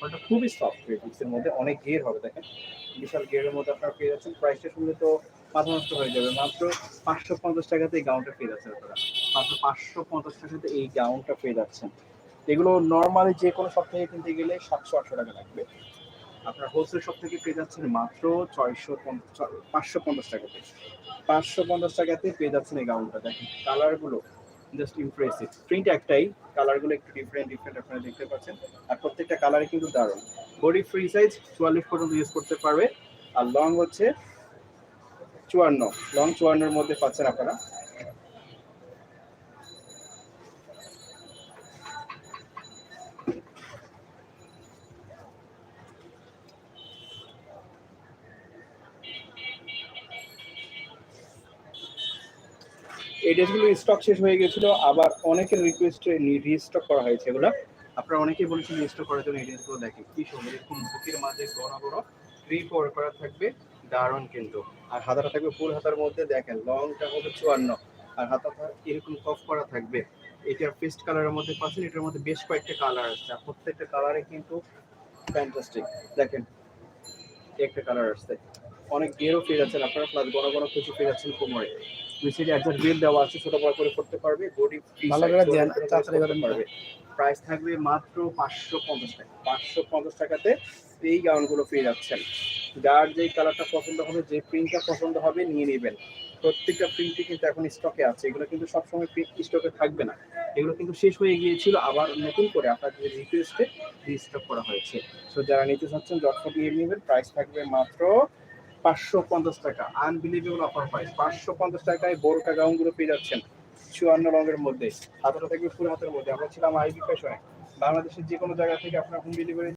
কাপড়টা খুবই সফট ফেব্রিক্সের মধ্যে, অনেক ঘের হবে দেখেন। বিশাল ঘেরের মধ্যে আপনারা পেয়ে যাচ্ছেন। প্রাইসটা শুনলে তো মাথা নষ্ট হয়ে যাবে। মাত্র পাঁচশো পঞ্চাশ টাকাতে এই গাউনটা পেয়ে যাচ্ছেন আপনারা। মাত্র পাঁচশো পঞ্চাশ টাকাতে এই গাউনটা পেয়ে যাচ্ছেন। এগুলো নর্মালি যে কোনো শপ থেকে কিনতে গেলে সাতশো আটশো টাকা লাগবে। আপনার হোলসেল শপ থেকে পেয়ে যাচ্ছেন মাত্র ছয়শো পাঁচশো পঞ্চাশ টাকাতে। পাঁচশো পঞ্চাশ টাকাতে পেয়ে যাচ্ছেন এই গাউনটা দেখেন কালারগুলো জাস্ট ইমপ্রেসিভ প্রিন্ট একটাই কালারগুলো একটু ডিফারেন্ট ডিফারেন্ট আপনারা দেখতে পাচ্ছেন। আর প্রত্যেকটা কালারে কিন্তু দারুণ। বডি ফ্রি সাইজ চুয়াল্লিশ পর্যন্ত ইউজ করতে পারবে। আর লং হচ্ছে চুয়ান্ন। লং চুয়ান্নর মধ্যে পাচ্ছেন আপনারা। এই ড্রেসগুলো স্টক শেষ হয়ে গেছিল, আবার অনেকের রিকোয়েস্টে রিস্টক করা হয়েছে এগুলো। আপনারা অনেকেই বলেছেন রিস্টক করার জন্য এই ড্রেসগুলো দেখেন কি সুন্দর, এরকম বুকের মাঝে বড় বড় থ্রি ফোর করা থাকবে, দারুণ কিন্তু। আর হাতাটা থাকবে ফুল হাতার মধ্যে, দেখেন, লংটা হবে চুয়ান্ন, আর হাতাটা এরকম কফ করা থাকবে। এটার পেস্ট কালারের মধ্যে পাচ্ছেন, এটার মধ্যে বেশ কয়েকটা কালার আসছে, আর প্রত্যেকটা কালারে কিন্তু ফ্যান্টাস্টিক দেখেন, একটা কালার আসছে। অনেক গেরও পেয়ে যাচ্ছেন আপনারা প্লাস ঘন ঘন কিছু পেয়ে যাচ্ছেন কোমরে। দুই সাইডে একজন বিল দেওয়া আছে ছোট বড় করে করতে পারবে বডি ভালো করে তাড়াতাড়ি করে দেন। পারবে। প্রাইস থাকবে মাত্র পাঁচশো পঞ্চাশ টাকা। পাঁচশো পঞ্চাশ টাকাতে এই গাউনগুলো পেয়ে যাচ্ছেন যার যেই কালারটা পছন্দ হবে যে প্রিন্টটা পছন্দ হবে নিয়ে নেবেন। প্রত্যেকটা প্রিন্টই কিন্তু এখন স্টকে আছে। এগুলো কিন্তু সবসময় স্টকে থাকবে না। এগুলো কিন্তু শেষ হয়ে গিয়েছিল আবার নতুন করে আপনাদের রিকোয়েস্টে রিস্টক করা হয়েছে। সো যারা নিতে চাচ্ছেন জটফট নিয়ে নেবেন। প্রাইস থাকবে মাত্র পাঁচশো পঞ্চাশ টাকা। আনবিলিভেবল অফার প্রাইস পাঁচশো পঞ্চাশ টাকায় বোরকা গাউনগুলো পেয়ে যাচ্ছেন চুয়ান্ন রঙের মধ্যে। হাতের থাকবে ফুল হাতের মধ্যে। আমরা ছিলাম আইবি ফ্যাশনে। বাংলাদেশের যে কোনো জায়গা থেকে আপনার হোম ডেলিভারি